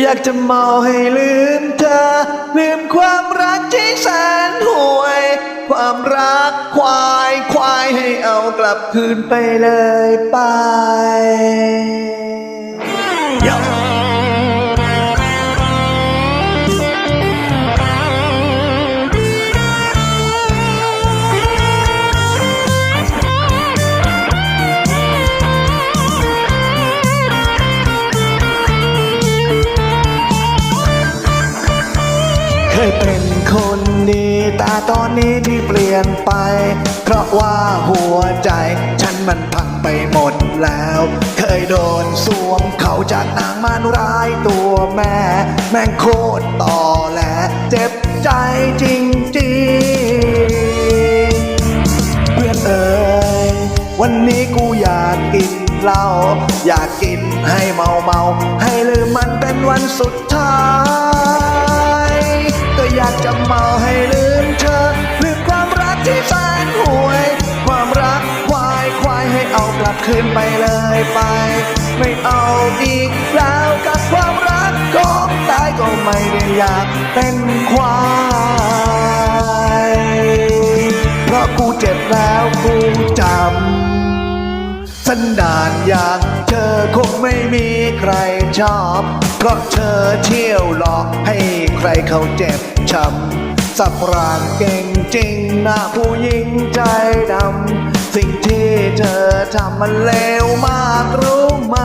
อยากจะเมาให้ลืมเธอ ลืมความรักที่แสนห่วย ความรักควายควายให้เอากลับคืนไปเลยไป ยเป็นคนดีแต่ตอนนี้ที่เปลี่ยนไป เพราะว่าหัวใจ ฉันมันพังไปหมดแล้ว เคยโดนสวมเขาจากนางมารร้ายตัวแม่ แม่งโคตรต่อแหลเจ็บใจจริงๆเพื่อนเอ๋ยวันนี้กูอยากกินเหล้าอยากกินให้เมาเมาให้ลืมมันเป็นวันสุดท้าย คืนไปเลยไป ไม่เอาอีกแล้วกับความรักของตายก็ไม่ได้อยากเป็นควายเพราะกูเจ็บแล้วกูจำสันดานอย่างเธอคงไม่มีใครชอบ เพราะเธอเที่ยวหลอกให้ใครเขาเจ็บช้ำสับรางเก่งจริงนะผู้หญิงใจดำ สิ่งที่เธอทำ มันเลวมากรู้ไหม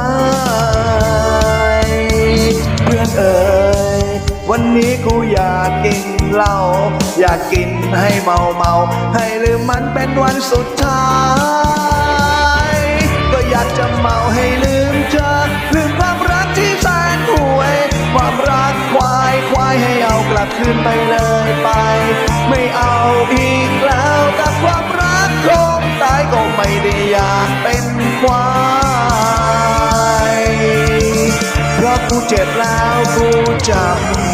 เพื่อนเอ๋ยวันนี้กูอยากกินเหล้าอยากกินให้เมาเมา ให้ลืมมันเป็นวันสุดท้าย ก็อยากจะเมาให้ลืมเธอลืมความรักที่แสนห่วย ความรักควายควายให้เอากลับคืนไปเลยไป ไม่เอาอีกแล้วกับความรักของตายก็ไม่ได้อยากเป็น กู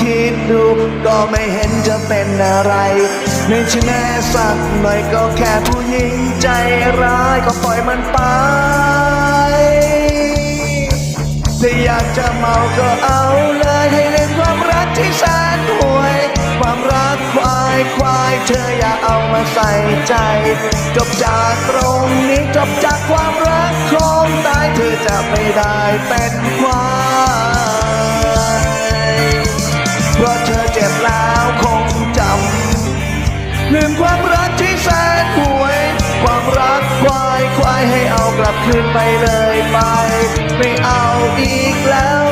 คิดดู ก็ไม่เห็นจะเป็นอะไรในชแน่สักหน่อยก็แค่ผู้หญิงใจร้ายก็ปล่อยมันไปถ้าอยากจะเมาก็เอาเลยให้เล่นความรักที่แสนห่วย ความรักควายควาย เธออย่าเอามาใส่ใจ จบจากตรงนี้จบจากความรักของตายเธอจะไม่ได้เป็นควาย เจ็บแล้วคงจำลืมความรักที่แสนห่วย ความรักควายควายให้เอากลับคืนไปเลยไป ไม่เอาอีกแล้ว